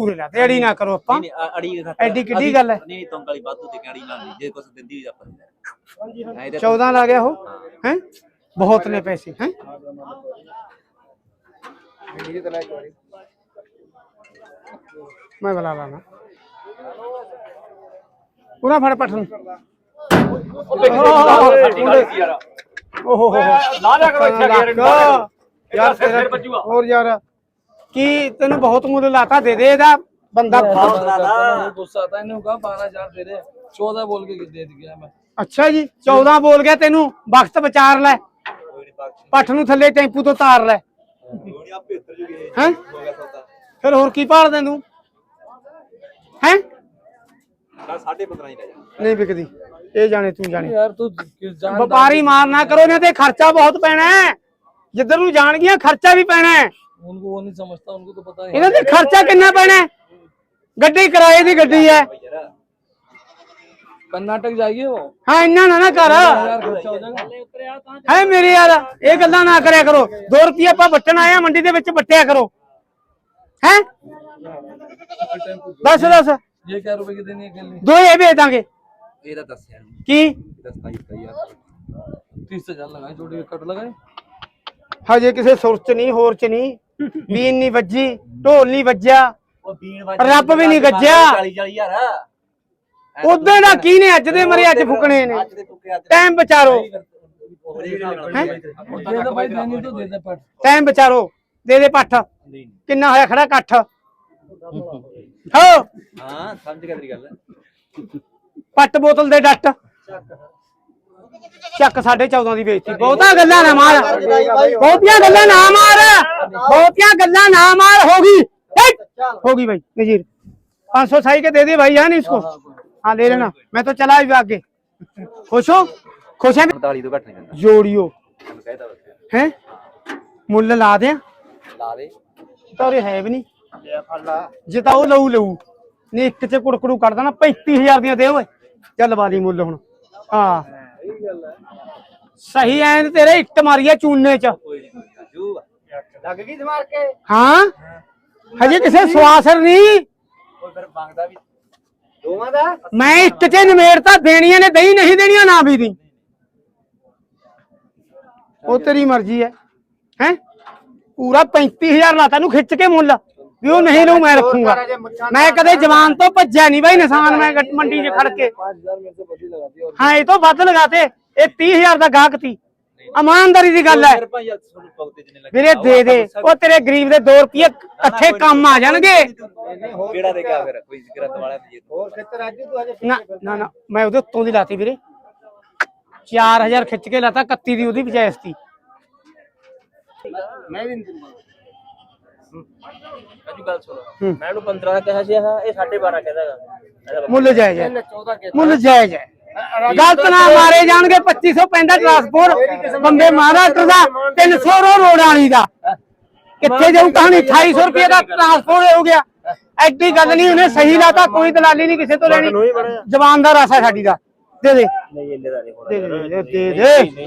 ਪੂਰੇ ਲਾ ਤੇ ਅੜੀ ਨਾ ਕਰੋ ਆਪਾਂ। ਨਹੀਂ ਨਹੀਂ, ਅ- ਅੜੀ ਦੇ ਖਾਤਰ ਐਡੀ ਕਿੱਡੀ ਅਸੀਂ- ਗੱਲ ਹੈ? ਨਹੀਂ ਨਹੀਂ ਤੁੰਗ ਵਾਲੀ ਵਾਧੂ ਤੇ ਕਿਹੜੀ ਨਾਲ ਨਹੀਂ ਜੇ ਕੁਛ ਦਿੰਦੀ ਵੀ ਆਪਾਂ ਨੂੰ ਹਾਂ, ਇਹਦੇ 14 ਲਾ ਗਿਆ ਉਹ। ਹੈ। ਬਹੁਤ ਨੇ ਪੈਸੇ ਹੈ? ਮੈਂ ਬੁਲਾ ਲਾਣਾ। ਪੂਰਾ ਫੜ ਪਠਨ ਓਹੋ ਹੋ ਲਾ ਲਿਆ ਕਰੋ ਕਿ ਤੈਨੂੰ ਬਹੁਤ ਮੁੱਲ ਲਾਤਾ ਦੇ ਦੇ ਇਹਦਾ ਬੰਦਾ ਬਹੁਤ ਜ਼ਿਆਦਾ। ਗੁੱਸਾ ਤਾਂ ਇਹਨੂੰ ਕਹਾ 12000 ਦੇ ਦੇ। 14 ਬੋਲ ਕੇ ਦੇ ਗਿਆ ਮੈਂ। ਅੱਛਾ ਜੀ 14 ਬੋਲ ਗਿਆ ਤੈਨੂੰ ਵਕਤ ਵਿਚਾਰ ਲੈ। ਪੱਠ ਨੂੰ ਥੱਲੇ ਟੈਂਪੂ ਤੋਂ ਤਾਰ ਲੈ। ਹੈ? ਫਿਰ ਹੋਰ ਕੀ ਭਾਲ ਦੇ ਤੂੰ? ਹੈ? ਨਹੀਂ ਵਿਕਦੀ। ਇਹ ਜਾਣੇ ਤੂੰ ਜਾਣੇ। ਯਾਰ ਤੂੰ ਵਪਾਰੀ ਮਾਰ ਨਾ ਕਰੋ ਇਹਨਾਂ ਤੇ ਖਰਚਾ ਬਹੁਤ ਪੈਣਾ ਹੈ। ਜਿੱਧਰ ਨੂੰ ਜਾਣਗੀਆਂ ਖਰਚਾ ਵੀ ਪੈਣਾ ਹੈ। उनको वो नहीं समझता उनको तो पता है ਇਹਨਾਂ ਤੇ ਖਰਚਾ ਕਿੰਨਾ ਪੈਣਾ ਹੈ ਗੱਡੀ ਕਿਰਾਏ ਦੀ ਗੱਡੀ ਹੈ कर्नाटक जाएगी वो ਹਾਂ ਇੰਨਾ ਨਾ ਨਾ ਕਰ यार खर्चा हो जाएगा ਹੈ ਮੇਰੇ ਯਾਰ ਇਹ ਗੱਲਾਂ ਨਾ ਕਰਿਆ ਕਰੋ 2 ਰੁਪਏ ਆਪਾਂ ਵੱਟਣ ਆਏ ਆ ਮੰਡੀ ਦੇ ਵਿੱਚ ਵੱਟਿਆ ਕਰੋ ਹੈ ਦੱਸ ਦੱਸ ये क्या रुपए की देनी है के लिए ਦੋ ਇਹ ਵੇਚ ਦਾਂਗੇ ਇਹਦਾ ਦੱਸਿਆ ਨੀ। ਕੀ ਦੱਸਤਾ ਹੀ ਯਾਰ तीस हजार लगाए जोड़ी कट लगाए ਹਜੇ ਕਿਸੇ ਸੁਰ ਚ ਨਹੀਂ ਹੋਰ ਚ ਨਹੀਂ ਬੀਨ ਨਹੀਂ ਵੱਜੀ ਢੋਲ ਨਹੀਂ ਵੱਜਿਆ। ਰੱਬ ਵੀ ਨਹੀਂ ਗੱਜਿਆ 40 ਉਦੋਂ ਦਾ ਕੀ ਨੇ ਅੱਜ ਦੇ ਮਰੇ ਅੱਜ ਫੁਕਣੇ ਨੇ। ਟਾਈਮ ਵਿਚਾਰੋ ਟਾਈਮ ਵਿਚਾਰੋ ਦੇ ਦੇ ਪੱਠ। ਕਿੰਨਾ ਹੋਇਆ ਖੜਾ ਇਕੱਠ? ਹਾਂ ਸਮਝ ਗਿਆ ਤੇਰੀ ਗੱਲ। ਪੱਟ ਬੋਤਲ ਦੇ ਡੱਟ। ਚੱਕ 14.5 ਦੀ ਵੇਚਤੀ ਬਹੁਤਾ ਗੱਲਾਂ ਨਾ ਮਾਰ ਬਹੁਤੀਆਂ ਗੱਲਾਂ ਨਾ ਮਾਰ ਬਹੁਤੀਆਂ ਗੱਲਾਂ ਨਾ ਮਾਰ ਹੋ ਗਈ ਹੈਟ! हो गई भाई नजीर पाँच सौ साई के दे दे भाई जान इसको हाँ ले लेना मैं तो चला भी आगे खुश हो खुश है 45 ਤੋਂ ਘੱਟ ਨਹੀਂ ਦਿੰਦਾ जोड़ियो ਤੈਨੂੰ ਕਹਿਦਾ ਬਸ हैं ਮੁੱਲ ਲਾ ਦੇ ਲਾ ਦੇ ਤਾਂ ਇਹ ਹੈ ਵੀ ਨਹੀਂ ਜੇ ਤਾਂ ਉਹ ਲਊ ਲਊ ਨਹੀਂ ਇੱਕ ਚ ਕੁੜਕੜੂ ਕਰ ਦੇਣਾ 35000 ਦੀਆਂ ਦੇ ਓਏ ਹਾਂ। ਸਹੀ ਐ ਤੇਰੇ ਇੱਟ ਮਾਰੀ ਆ ਚੂਨੇ ਚ। ਲੱਗ ਗਈ ਦਿਮਾਗ ਕੇ? ਹਾਂ? ਹਜੇ ਕਿਸੇ ਸਵਾਸਰ ਨਹੀਂ। ਉਹ ਫਿਰ ਮੰਗਦਾ ਵੀ ਦੋਵਾਂ ਦਾ? ਮੈਂ ਇੱਕ ਚ ਨਿਮੇੜਤਾ ਦੇਣੀਆਂ ਨੇ ਦਈ ਨਹੀਂ ਦੇਣੀਆਂ ਨਾ ਵੀ ਦੀ ਉਹ ਤੇਰੀ ਮਰਜ਼ੀ ਹੈ। ਹੈ? ਪੂਰਾ 35000 ਲਾਤਾ ਨੂੰ ਖਿੱਚ ਕੇ ਮੁੱਲ। ਵੀ ਉਹ ਨਹੀਂ ਰਹੂ ਮੈਂ ਰੱਖੂੰਗਾ। ਮੈਂ ਕਦੇ ਜਵਾਨ ਤੋਂ ਭੱਜਿਆ ਨਹੀਂ ਬਾਈ ਨਿਸ਼ਾਨ ਮੈਂ ਮੰਡੀ 'ਚ ਖੜ ਕੇ। ਹਾਂ ਇਹ ਤੋਂ ਵੱਧ ਲਗਾਤੇ। ਇਹ 30000 ਦਾ ਗਾਹਕ ਤੀ ਇਮਾਨਦਾਰੀ ਦੀ ਗੱਲ ਹੈ। ਵੀਰੇ ਦੇ ਦੇ। ਉਹ ਤੇਰੇ ਗਰੀਬ ਦੇ 2 ਰੁਪਏ ਇਕੱਠੇ ਕੰਮ ਆ ਜਾਣਗੇ। ਕਿਹੜਾ ਦੇਗਾ ਫਿਰ ਕੋਈ ਗਰਤ ਵਾਲਾ ਹੋਰ ਖੇਤਰ ਅੱਜ ਤੂੰ ਅਜੇ ਨਾ ਨਾ ਨਾ ਮੈਂ ਉਹਦੇ ਉੱਤੋਂ ਦੀ ਲਾਤੀ ਵੀਰੇ। 4000 ਖਿੱਚ ਕੇ ਲਾਤਾ 31 ਦੀ ਉਹਦੀ ਬਜਾਇਸ ਮੈਂ ਵੀ ਨਹੀਂ ਰਾਜੂ ਗੱਲ ਸੁਣੋ। ਮੈਂ ਉਹਨੂੰ 15 ਦਾ ਕਿਹਾ ਸੀ ਇਹ 12.5 ਕਹਿੰਦਾ ਮੁੱਲ ਜਾਇਜ਼ ਹੈ 14 ਕੇ ਮੁੱਲ ਜਾਇਜ਼ ਹੈ ਗਲਤ ਨਾ ਮਾਰੇ ਜਾਣਗੇ 2500 ਪੈਂਦਾ ਟਰਾਂਸਪੋਰਟ ਬੰਦੇ ਮਹਾਰਾਸ਼ਟਰ ਦਾ 300 ਰੋ ਰੋਡ ਵਾਲੀ ਦਾ ਕਿੱਥੇ ਜਾਊ ਕਹਾਣੀ 2800 ਰੁਪਏ ਦਾ ਟਰਾਂਸਪੋਰਟ ਹੋ ਗਿਆ ਐਡੀ ਗੱਲ ਨਹੀਂ ਉਹਨੇ ਸਹੀ ਲਾਤਾ ਕੋਈ ਦਲਾਲੀ ਨਹੀਂ ਕਿਸੇ ਤੋਂ ਲੈਣੀ ਜ਼ਬਾਨ ਦਾ ਰਸ ਸਾਡੀ ਦਾ ਦੇ ਦੇ ਨਹੀਂ ਇੰਨੇ ਦਾ ਨਹੀਂ ਹੋਣਾ ਦੇ ਦੇ ਦੇ ਦੇ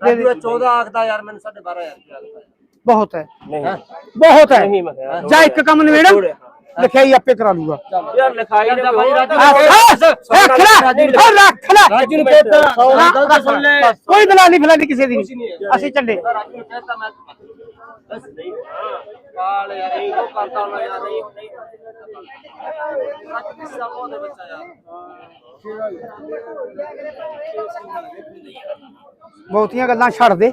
ਦੇ ਰਾਜੂ 14 ਆਖਦਾ ਯਾਰ ਮੈਨੂੰ 12500 ਆਖਦਾ ਬਹੁਤ ਹੈ। ਨਹੀਂ। ਬਹੁਤ ਹੈ। ਨਹੀਂ ਮੈਂ ਕਿਹਾ ਜਾਂ ਇੱਕ ਕੰਮ ਨਿਬੇੜ ਲਿਖਾਈ ਆਪੇ ਕਰਾ ਲੂਗਾ। ਯਾਰ ਲਿਖਾਈ ਦਾ ਭਾਈ ਰੱਖ ਲੈ। ਰੱਖ ਲੈ। ਰਾਜੂ ਨੂੰ ਕਹਿਤਾ ਹਾਂ, ਰੱਖ ਲੈ। ਕੋਈ ਦਲਾਲੀ ਫਲਾਲੀ ਕਿਸੇ ਦੀ ਨਹੀਂ। ਅਸੀਂ ਚੱਲੇ ਰਾਜੂ ਨੂੰ ਕਹਿਤਾ ਮੈਂ। ਬਸ ਨਹੀਂ। ਬਹੁਤੀਆਂ ਗੱਲਾਂ ਛੱਡ ਦੇ।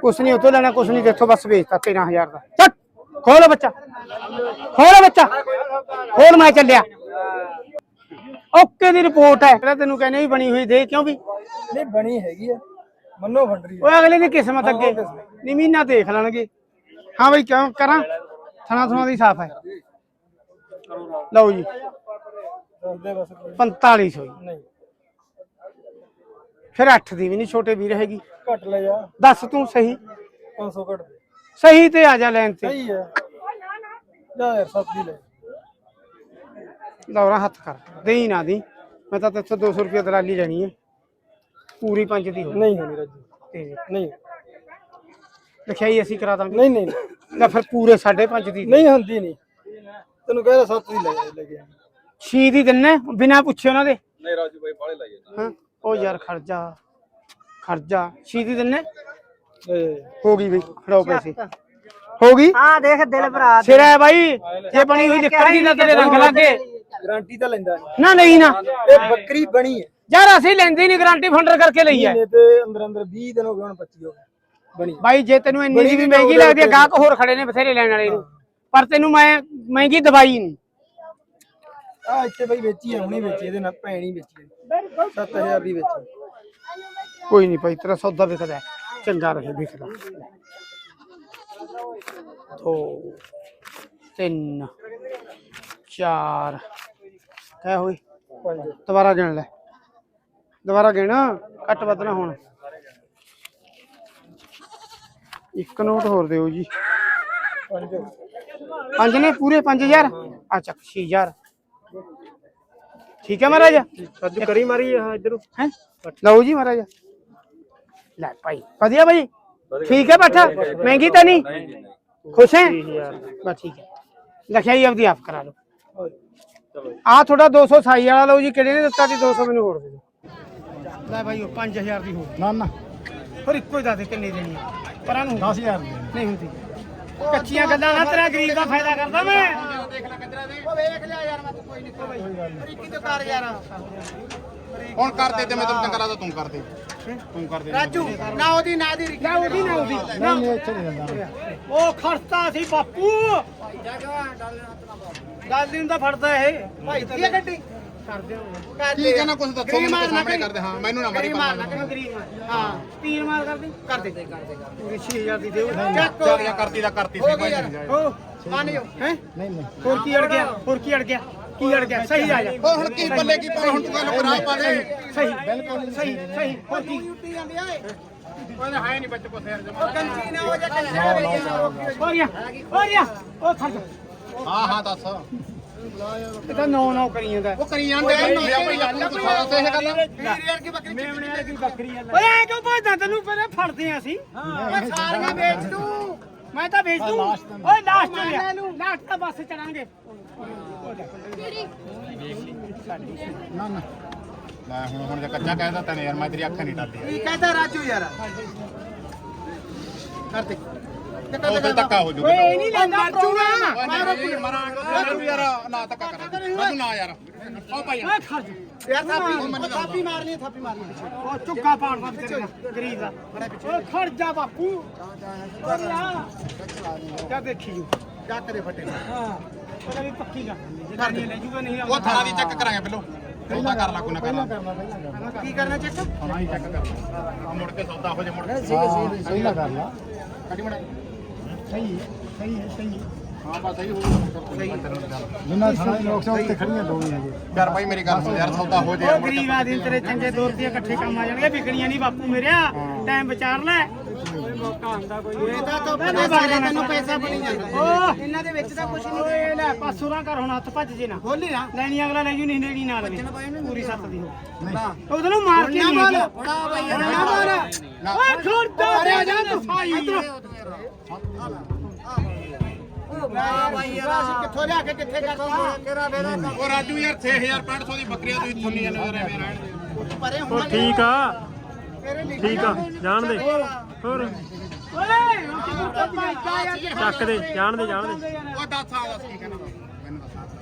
ਕੁਛ ਨਹੀਂ ਉਤੋਂ ਲੈਣਾ ਕੁਛ ਨਹੀਂ ਦੇਖੋ ਬਸ ਵੇਚਤਾ 13000 ਦਾ। ਛੱਡ ਖੋਲ ਬੱਚਾ। ਖੋਲ ਬੱਚਾ। ਖੋਲ ਮੈਂ ਚੱਲਿਆ। ਓਕੇ ਦੀ ਰਿਪੋਰਟ ਹੈ। ਜਿਹੜਾ ਤੈਨੂੰ ਕਹਿੰਦੇ ਵੀ ਬਣੀ ਹੋਈ ਦੇ ਕਿਉਂ ਵੀ? ਨਹੀਂ ਬਣੀ ਹੈਗੀ ਆ। ਮੰਨੋ ਫੰਡਰੀ ਓਏ ਅਗਲੇ ਦੀ ਕਿਸਮਤ ਅੱਗੇ। ਨਹੀਂ ਮਹੀਨਾ ਦੇਖ ਲੈਣਗੇ। ਹਾਂ ਬਈ ਕਿਉਂ? ਕਰਾਂ? ਥਣਾ ਥਣਾ ਦੀ ਸਾਫ਼ ਹੈ। ਲਓ ਜੀ। 4500 ਨਹੀਂ ਫਿਰ 8 ਦੀ ਵੀ ਨਹੀਂ ਛੋਟੇ ਵੀਰ ਹੈਗੀ। ਘਟ ਲੈ ਜਾ। ਦੱਸ ਤੂੰ ਸਹੀ। 500 ਘਟ ਸਹੀ ਤੇ ਆ ਜਾ ਲੈਣ ਤੇ। ਸਹੀ ਹੈ ਜਾ ਯਾਰ ਹੱਥ ਕਰ। ਦੇਈ ਨਾ ਦੀ। ਮੈਂ ਤਾਂ ਤੇਥੋਂ 200 ਰੁਪਏ ਦਲਾਲੀ ਲੈਣੀ ਹੈ। ਪੂਰੀ ਪੰਜ ਦੀ ਨਹੀਂ ਹੋਣੀ ਰਾਜੂ। ਨਹੀਂ। ਲਿਖਿਆ ਅਸੀਂ ਕਰਾ ਦਾਂਗੇ। ਨਹੀਂ ਨਹੀਂ। ਨਾ ਫਿਰ ਪੂਰੇ 5.5 ਦੀ ਨਹੀਂ ਹੁੰਦੀ ਨਹੀਂ। ਤੈਨੂੰ ਕਹਿ ਰਿਹਾ 7 ਦੀ ਲੈ ਲੈ ਕੇ 6 ਦੀ ਦਿੰਨੇ ਬਿਨਾ ਪੁੱਛੇ ਉਹਨਾਂ ਦੇ? ਨਹੀਂ ਰਾਜੂ ਬਾਈ ਬਾਲੇ ਲਾਈਏ ਹਾਂ ਉਹ ਯਾਰ ਖਰਜਾ ਖਰਜਾ 6 ਦੀ ਦਿੰਨੇ? ਹੋ ਗਈ ਬਈ ਫੜਾਓ ਪੈਸੇ। ਹੋ ਗਈ? ਹਾਂ ਦੇਖ ਦਿਲ ਭਰਾ ਸਿਰ ਹੈ ਬਾਈ ਜੇ ਬਣੀ ਹੋਈ ਨਿਕਲਦੀ ਨਾ ਤੇਰੇ ਰੰਗ ਲਾਗੇ। ਗਾਰੰਟੀ ਤਾਂ ਲੈਂਦਾ ਨਾ ਨਹੀਂ ਨਾ। ਇਹ ਬੱਕਰੀ ਬਣੀ ਹੈ। ਯਾਰ ਅਸੀਂ ਲੈਂਦੇ ਨਹੀਂ ਗਰੰਟੀ ਫੰਡਰ ਕਰਕੇ ਲਈ ਹੈ। ਤੇ ਅੰਦਰ ਅੰਦਰ 20 ਦਿਨ ਹੋ ਗਏ ਹੁਣ 25 ਹੋ ਗਏ। ਬਣੀ। ਬਾਈ ਜੇ ਤੈਨੂੰ ਇੰਨੀ ਦੀ ਵੀ ਮਹਿੰਗੀ ਲੱਗਦੀ ਹੈ ਗਾਹਕ ਹੋਰ ਖੜੇ ਨੇ ਬਥੇਰੇ ਲੈਣ ਵਾਲੇ ਨੂੰ। ਪਰ ਤੈਨੂੰ ਮੈਂ ਮਹਿੰਗੀ ਦਵਾਈ ਨਹੀਂ। ਆ ਇੱਥੇ ਬਈ ਵੇਚੀ ਆ ਹੁਣੇ ਵੇਚੀ ਇਹਦੇ ਨਾਲ ਭੈਣ ਵੇਚੀ ਹੈ 7000 ਦੀ ਵੇਚੀ ਕੋਈ ਨਹੀਂ ਭਾਈ ਤੇਰਾ ਸੌਦਾ ਵਿਕਦਾ। ਚੰਗਾ ਰਹੇ ਵਿਕਦਾ। ਦੋ ਤਿੰਨ ਚਾਰ। ਕਹਿ ਹੋਈ। ਦੁਬਾਰਾ ਗਿਣ ਲੈ। ਦੁਬਾਰਾ ਗਿਣ ਘੱਟ ਵੱਧ ਨਾ ਹੋਣ। ਇੱਕ ਨੋਟ ਹੋਰ ਦਿਓ ਜੀ। ਪੰਜ ਪੰਜ ਨੇ ਪੂਰੇ 5000 ਆ ਚੱਕ 6000 ਠੀਕ ਹੈ ਮਹਾਰਾਜ? ਅੱਜ ਕਰੀ ਮਾਰੀ ਆ ਇਧਰ। ਹੈ? ਲਓ ਜੀ ਮਹਾਰਾਜ। ਲੈ ਭਾਈ ਵਧੀਆ ਭਾਈ। ਠੀਕ ਹੈ ਬੱਠਾ ਮਹਿੰਗੀ ਤਾਂ ਨਹੀਂ? ਖੁਸ਼ ਹੈ? ਬਸ ਠੀਕ ਹੈ। ਲਿਖਾਈ ਆਪਦੀ ਆਪ ਕਰਾ ਲਓ। ਆ ਤੁਹਾਡਾ 200 ਸਾਈ ਵਾਲਾ ਲਓ ਜੀ ਕਿਹੜੇ ਨੇ ਦਿੱਤਾ ਸੀ? 200 ਮੈਨੂੰ ਹੋਰ ਦੇ ਦਿਓ। ਲੈ ਭਾਈ ਉਹ 5000 ਦੀ ਹੋ ਨਾ ਨਾ। ਪਰ ਇੱਕੋ ਹੀ ਦੱਸ ਦੇ ਕਿੰਨੀ ਦੇਣੀ ਹੈ ਪਰਾਂ ਨੂੰ 10000 ਦੀ ਨਹੀਂ ਹੁੰਦੀ। ਕੱਚੀਆਂ ਗੱਲਾਂ ਨਾ ਤੇਰਾ ਗਰੀਬ ਦਾ ਫਾਇਦਾ ਕਰਦਾ ਮੈਂ। ਹੁਣ ਕਰਦੇ ਤੇ ਮੈਂ ਤੈਨੂੰ ਚੰਗਾ ਲੱਗਦਾ ਤੂੰ ਕਰਦੇ ਤੂੰ ਕਰਦੇ ਰਾਜੂ ਨਾ ਉਹਦੀ ਨਾ ਦੀ ਨਾ ਉਹਦੀ ਨਾ ਉਹਦੀ। ਨਾ ਉਹ ਖਰਚਾ ਸੀ ਬਾਪੂ। ਗੱਲ ਨਹੀਂ ਦਾ ਫੜਦਾ ਇਹ। ਭਾਈ ਕੀ ਗੱਡੀ? ਕਰ ਦਿਓ ਠੀਕ ਹੈ ਨਾ ਕੁਝ ਦੱਸੋ ਮੈਨੂੰ ਸਾਹਮਣੇ ਕਰਦੇ ਹਾਂ ਮੈਨੂੰ ਨਾ ਮਾਰੀ ਮਾਰਨਾ ਕਿਉਂ ਗਰੀਬ ਮਾਰ ਹਾਂ ਤੀਰ ਮਾਰ ਕਰ ਦੇ ਕਰ ਦੇ ਕਰ ਦੇ ਪੂਰੀ 6000 ਦੀ ਦਿਓ ਚੱਕ ਚੱਲ ਜਾਂ ਕਰਤੀ ਦਾ ਕਰਤੀ ਸੀ ਨਹੀਂ ਹੋ ਮੰਨ ਜਾਓ ਹੈ ਨਹੀਂ ਨਹੀਂ ਹੋਰ ਕੀ ਅੜ ਗਿਆ ਹੋਰ ਕੀ ਅੜ ਗਿਆ ਕੀ ਅੜ ਗਿਆ ਸਹੀ ਆ ਜਾ ਉਹ ਹੁਣ ਕੀ ਬੱਲੇ ਕੀ ਪਰ ਹੁਣ ਤੂੰ ਗੱਲ ਕਰਾ ਪਾ ਦੇ ਸਹੀ ਬਿਲਕੁਲ ਸਹੀ ਸਹੀ ਹੋਰ ਕੀ ਉਹ ਹੈ ਨਹੀਂ ਬੱਚ ਕੋ ਸਿਰ ਜਮਾ ਹੋ ਗਿਆ ਹੋ ਗਿਆ ਉਹ ਖੜ ਜਾ ਹਾਂ ਹਾਂ ਦੱਸ ਇਹ ਤਾਂ ਨੌ ਨੌ ਕਰੀ ਜਾਂਦਾ। ਉਹ ਕਰੀ ਜਾਂਦੇ ਆ ਨੋ ਭਾਈ ਆਪਣੀ ਤੂੰ ਸਾਰਾ ਇਹ ਗੱਲ। ਓਏ ਐ ਕਿਉਂ ਭਜਦਾ? ਤੈਨੂੰ ਪਹਿਲੇ ਫੜਦੇ ਆ ਅਸੀਂ। ਓਏ ਸਾਰੀਆਂ ਵੇਚ ਦੂੰ ਮੈਂ ਤਾਂ ਵੇਚ ਦੂੰ। ਓਏ ਲਾਸਟ ਲਿਆ ਲਾਸਟ ਤਾਂ ਬੱਸ ਚੜਾਂਗੇ। ਨਾ ਨਾ। ਲੈ ਹੁਣ ਹੁਣ ਜੇ ਕੱਚਾ ਕਹਿਦਾ ਤੈਨੂੰ ਯਾਰ ਮੈਂ ਤੇਰੀ ਅੱਖ ਨਹੀਂ ਟੱਲਦੀ ਕੀ ਕਹਦਾ ਰਾਜੂ ਯਾਰ? ਕਰਦੇ ਉਹ ਤੇ ਧੱਕਾ ਹੋ ਜੂਗਾ। ਇਹ ਨਹੀਂ ਲੈਂਦਾ ਪ੍ਰੋਗਰਾਮ ਮਾਰਾਂਗੇ ਯਾਰ ਨਾ ਧੱਕਾ ਕਰ। ਤੂੰ ਨਾ ਯਾਰ। ਉਹ ਭਾਈ। ਓਏ ਖੜ ਜਾ। ਯਾਰ ਥਾਪੀ ਥਾਪੀ ਮਾਰਨੀ ਥਾਪੀ ਮਾਰਨੀ ਉਹ ਚੁੱਕਾ ਪਾੜਦਾ ਤੇਰੇ ਨਾਲ ਗਰੀਬ ਦਾ ਓਏ ਖੜ ਜਾ ਬਾਪੂ। ਕਿਆ ਦੇਖੀ ਜੂ। ਚੱਕ ਦੇ ਫੱਟੇ ਹਾਂ। ਪਤਾ ਨਹੀਂ ਪੱਕੀ ਦਿੰਦੇ ਜੇ ਕਰਨੀ ਲੈ ਜੂਗਾ ਨਹੀਂ ਉਹ ਥਾਣਾ ਦੀ ਚੈੱਕ ਕਰਾਂਗੇ ਪਹਿਲੋਂ। ਸੌਦਾ ਕਰ ਲਾ ਕੋਈ ਨਾ ਕਰ ਲਾ। ਕੀ ਕਰਨਾ ਚੱਕ ਥਾਣਾ ਹੀ ਚੈੱਕ ਕਰ ਲਾ। ਆ ਮੁੜ ਕੇ ਸੌਦਾ ਹੋ ਜੇ ਮੁੜ ਕੇ ਸਹੀ ਨਾ ਕਰ ਲਾ ਕੱਢੀ ਮੜਾ ਸਹੀ ਹੈ ਸਹੀ ਹੈ ਸਹੀ ਹੈ। ਹਾਂ ਬਸ ਸਹੀ ਹੋ ਸਹੀ ਜਿੰਨਾ ਥਾਣਾ ਦੇ ਲੋਕ ਸੇ ਉੱਤੇ ਖੜੀਆਂ ਦੋਵੇਂ ਹੈਗੇ। ਯਾਰ ਭਾਈ ਮੇਰੀ ਗੱਲ ਸੁਣ। ਯਾਰ ਸੌਦਾ ਹੋ ਜੇ। ਉਹ ਗਰੀਬ ਆਦਮੀ ਤੇਰੇ ਚੰਗੇ ਦੌਰ ਤੇ ਇਕੱਠੇ ਕੰਮ ਆ ਜਾਣਗੇ। ਵਿਕਣੀਆਂ ਨਹੀਂ ਬਾਪੂ ਮੇਰਿਆ। ਟਾਈਮ ਵਿਚਾਰ ਲੈ। ਮੌਕਾ ਹੁੰਦਾ ਕੋਈ ਇਹਦਾ ਤਾਂ ਤੈਨੂੰ ਪੈਸਾ ਬਣੀ ਜਾਂਦਾ। ਓ ਇਹਨਾਂ ਦੇ ਵਿੱਚ ਤਾਂ ਕੁਝ ਨਹੀਂ ਓਏ ਲੈ ਪਾਸੂਰਾ ਕਰ ਹੁਣ ਹੱਥ ਭੱਜ ਜੇ ਨਾ। ਖੋਲੀ ਨਾ। ਲੈਣੀ ਅਗਲਾ ਲੈ ਜੂ ਨਹੀਂ ਨੇੜੀ ਨਾਲ ਪੂਰੀ ਸੱਤ ਦੀ ਹੋ ਉਹ ਤੈਨੂੰ ਮਾਰ ਕੇ ਨਹੀਂ ਗਿਆ ਬੜਾ ਬਈ ਨਾ ਮਾਰ। ਓਏ ਖੋੜਦਾ ਤੇ ਜਾ ਤੂੰ। ਸਾਈ ਕਿੱਥੋਂ ਲਿਆ ਕੇ ਕਿੱਥੇ ਕਰਦਾ ਉਹ ਰਾਜੂ ਯਾਰ 6500 ਦੀ ਬੱਕਰੀਆਂ ਤੁਸੀਂ ਥੁੰਨੀਆਂ ਨਜ਼ਰ ਐਵੇਂ ਰਹਿਣ ਠੀਕ ਆ? ਠੀਕ ਆ ਜਾਣ ਦੇ। ਹੋਰ? ਓਏ ਯਾਰ ਚੱਕ ਦੇ ਜਾਣ ਦੇ ਜਾਣ ਦੇ। ਉਹ ਦੱਸ ਆ ਦੱਸ ਕੀ ਕਹਿੰਦਾ ਮੈਨੂੰ ਦੱਸ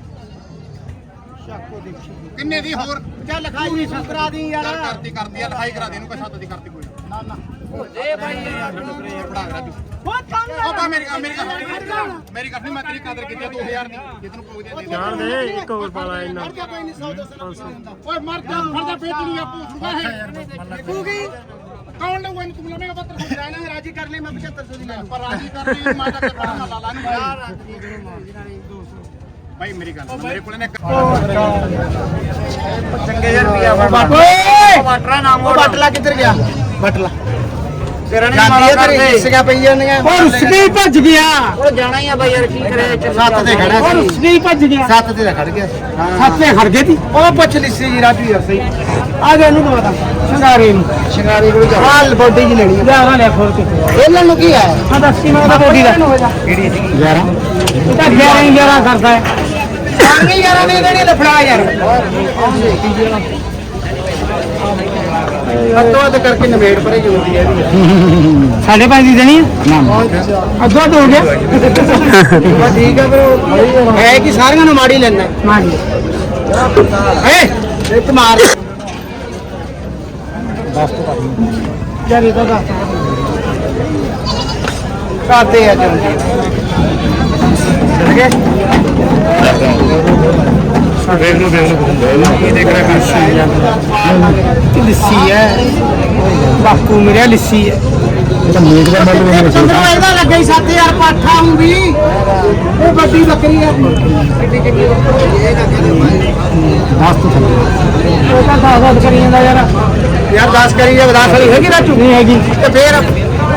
ਕਿੰਨੇ ਦੀ ਹੋਰ? ਚੱਲ ਲਿਖਾਈ ਨਹੀਂ ਸੁਕਰਾ ਦੀ ਯਾਰ। ਕਰਤੀ ਕਰਤੀ। ਆ ਲਿਖਾਈ ਕਰਾ ਦੇ ਇਹਨੂੰ ਕੋਈ ਸੱਤ ਦੀ ਕਰਤੀ ਕੋਈ। ਨਾ ਨਾ। ਜੇ ਭਾਈ। ਪੜਾ ਰਾਜੂ ਉਹ ਕੰਮ ਉਹ ਪਾ ਮੇਰੀ ਗੱਲ- ਮੇਰੀ ਗੱਲ ਮੇਰੀ ਗੱਲ ਨਹੀਂ ਮੈਂ ਤੇਰੀ ਕਦਰ ਕੀਤੀ ਆ 2000 ਦੀ ਜੇ ਤੈਨੂੰ ਪਊ ਦੇ ਜਾਣ ਦੇ ਇੱਕ ਹੋਰ ਪਾਲਾ ਇੰਨਾ ਓਏ ਮਰ ਜਾ ਫੜ ਜਾ ਵੇਚਣੀ ਆ ਪੂਛੂਗਾ ਇਹ ਕੂਗੀ ਕੌਣ ਲਊਗਾ ਇਹਨੂੰ? ਤੂੰ ਲਵੇਂਗਾ ਪੱਤਰ ਖੁਦ ਜਾਣਾ ਰਾਜੀ ਕਰ ਲਈ ਮੈਂ 7500 ਦੀ ਲੈ। ਪਰ ਰਾਜੀ ਕਰ ਲਈ ਮੈਂ ਤਾਂ ਕਰਦਾ ਨਾ ਲਾਲਾ ਨੂੰ ਭਾਈ ਮੇਰੀ ਗੱਲ ਮੇਰੇ ਕੋਲ ਨੇ ਚੰਗੇ ਜਿਹਾ ਰੁਪਿਆ ਓਏ! ਬਟਲਾ ਨਾਮ ਬਟਲਾ ਕਿੱਧਰ ਗਿਆ? ਬਟਲਾ ਤੇਰਾ ਨਹੀਂ ਮਾਰਾ ਕਰਦੇ। ਹਿੱਸੀਆਂ ਪਈ ਜਾਂਦੀਆਂ। ਉਹ ਰੁਸਕੀ ਭੱਜ ਗਿਆ। ਉਹ ਜਾਣਾ ਹੀ ਆ ਬਾਈ ਯਾਰ ਕੀ ਕਰੇ ਸੱਤ ਤੇ ਖੜਾ ਉਹ ਰੁਸਕੀ ਭੱਜ ਗਿਆ। ਸੱਤ ਤੇ ਖੜ ਗਿਆ ਸੱਤ ਤੇ ਖੜ ਗਏ ਸੀ ਉਹ ਪੁੱਛ ਲਿੱਸੀ ਜੀ ਰਾਜੂ ਯਾਰ ਸਹੀ। ਆ ਜਾ ਇਹਨੂੰ ਦਵਾਦਾ ਸ਼ਿੰਗਾਰੀ ਨੂੰ। ਸ਼ਿੰਗਾਰੀ ਕੋਲ ਜਾ। ਹਾਲ ਬੋਡੀ ਜੀ ਲੈਣੀ ਲਿਆ ਨਾ ਲਿਆ ਖੋਲ ਕੇ ਇਹਨਾਂ ਨੂੰ ਕੀ ਹੈ ਹਾਂ ਦੱਸ ਕੀ ਮੈਂ ਉਹਦਾ ਬੋਡੀ ਦਾ। ਕਿਹੜੀ ਸੀ 11 ਇਹ ਤਾਂ 11 ਹੀ 11 ਕਰਦਾ ਹੈ। ਸਾਰੀਆਂ ਯਾਰਾਂ ਨੇ ਦੇਣੀ ਲਫੜਾ ਯਾਰ। ਅੱਤੋਂ ਅੱਤ ਕਰਕੇ ਨਵੇੜ ਪਰੇ ਜੋਦੀ ਹੈ ਇਹਦੀ। ਸਾਡੇ ਪੰਜ ਦੀ ਦੇਣੀ ਅੱਧਾ ਹੋ ਗਿਆ। ਬਸ ਠੀਕ ਆ ਫਿਰ ਉਹ ਹੈ ਕਿ ਸਾਰੀਆਂ ਨੂੰ ਮਾੜੀ ਲੈਣਾ ਮਾਰੀ। ਹੈ ਇੱਕ ਮਾਰ ਯਾਰ ਇਹ ਤਾਂ ਦੱਸ। ਕਾਤੇ ਆ ਜਲਦੀ ਚਲ ਗਏ ਲਿੱਸੀ ਹੈ ਬਾਪੂ ਮੇਰਾ ਲਿੱਸੀ ਹੈ ਚੰਦਰੋ ਇਹਦਾ ਲੱਗਾ ਹੀ 7000 ਪਾਠਾ ਹੂੰ ਵੀ ਇਹ ਵੱਡੀ ਬੱਕਰੀ ਹੈ ਕਿੱਡੀ ਕਿੱਡੀ ਇਹ ਨਾ ਕਹਦੇ ਉਹ ਤਾਂ ਦਸ ਕਰੀ ਜਾਂਦਾ ਯਾਰ ਯਾਰ 10 ਕਰੀ ਜੇ 10 ਵਾਲੀ ਹੈਗੀ ਰਾਜੂ ਨਹੀਂ ਹੈਗੀ ਤੇ ਫੇਰ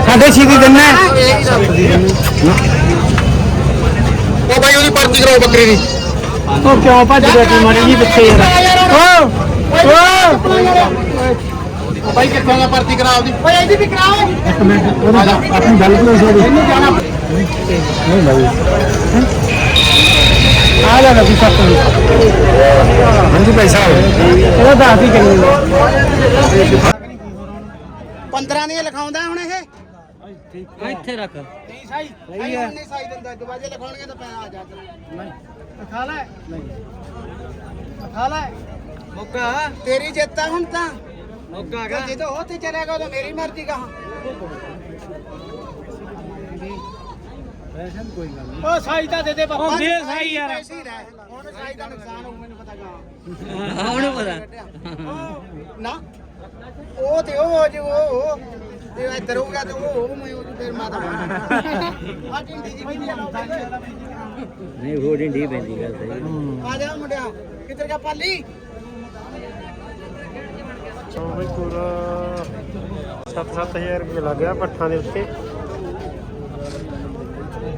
ਸਾਡੇ ਛੀਦੀ ਦਿੰਨਾ ਉਹ ਬਾਈ ਉਹਦੀ ਪਰਚੀ ਕਰਾਓ ਬੱਕਰੀ ਦੀ। ਉਹ ਕਿਉਂ ਭੱਜ ਗਿਆ ਤੂੰ ਮਾੜੀ ਜੀ ਪਿੱਛੇ ਯਾਰ? ਓ ਓ ਉਹ ਬਾਈ ਕਿੱਥੋਂ ਦਾ ਭਰਤੀ ਕਰਾ ਆਪਦੀ ਓਏ ਇਹਦੀ ਵੀ ਕਰਾਓ। ਆਪਣੀ ਗੱਲ ਕਰੋ ਸੋਰੀ। ਆ ਜਾ ਨਬੀ ਸੱਤ ਨੂੰ। ਹਾਂਜੀ ਪੈਸਾ ਇਹਦਾ ਦੱਸ ਹੀ ਕਰੀ ਜਾਂਦਾ। 15 ਨਹੀਂ ਲਿਖਾਉਂਦਾ ਹੁਣ ਇਹ? ਇੱਥੇ ਰੱਖ। ਨਹੀਂ ਸਾਈ ਨਹੀਂ ਸਾਈ ਦਿੰਦਾ। ਦੁਬਾਰੇ ਲਿਖਾਉਣਗੇ ਤਾਂ ਪੈਸਾ ਆ ਜਾ ਨਹੀਂ। ਖਾ ਲੈ ਨਹੀਂ ਖਾ ਲੈ ਮੌਕਾ। ਤੇਰੀ ਜਿੱਤ ਹੁਣ ਤਾਂ। ਮੌਕਾ ਜੇ ਜਦੋਂ ਉੱਥੇ ਚਲੇਗਾ ਤਾਂ ਮੇਰੀ ਮਰਜ਼ੀ ਕਹਾ। ਉਹ ਸਾਈ ਤਾਂ ਦੇ ਦੇ ਬਾਬਾ ਉਹ ਦੇ ਸਾਈ ਯਾਰ। ਹੁਣ ਸਾਈ ਦਾ ਨੁਕਸਾਨ ਹੋਊ ਮੈਨੂੰ ਪਤਾ ਗਾ ਉਹਨੂੰ ਪਤਾ। ਨਾ। ਉਹ ਤੇ ਉਹ ਜੋ ਉਹ ਉਹ। ਤੇ ਇੱਧਰ ਹੋਊਗਾ ਤੇ ਉਹ ਉਹ ਮੈਂ ਉਹ ਫੇਰ ਮਾਤਾ ਆ ਟਿੰਡੀ ਜੀ ਵੀ ਨਹੀਂ ਲਾਉਂਦਾ ਨਹੀਂ ਹੋ ਢਿੰਡੀ ਪੈਂਦੀ ਗੱਲ ਸਹੀ। ਆ ਜਾ ਮੁੰਡਿਆ ਕਿੱਧਰ ਗਿਆ ਪਾਲੀ? ਬਈ ਪੂਰਾ 7-7000 ਰੁਪਏ ਲੱਗ ਗਿਆ ਪੱਠਾਂ ਦੇ ਉੱਤੇ।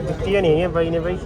ਦਿੱਤੀਆਂ ਨਹੀਂ ਹੈਗੀਆਂ ਬਾਈ ਨੇ ਬਾਈ।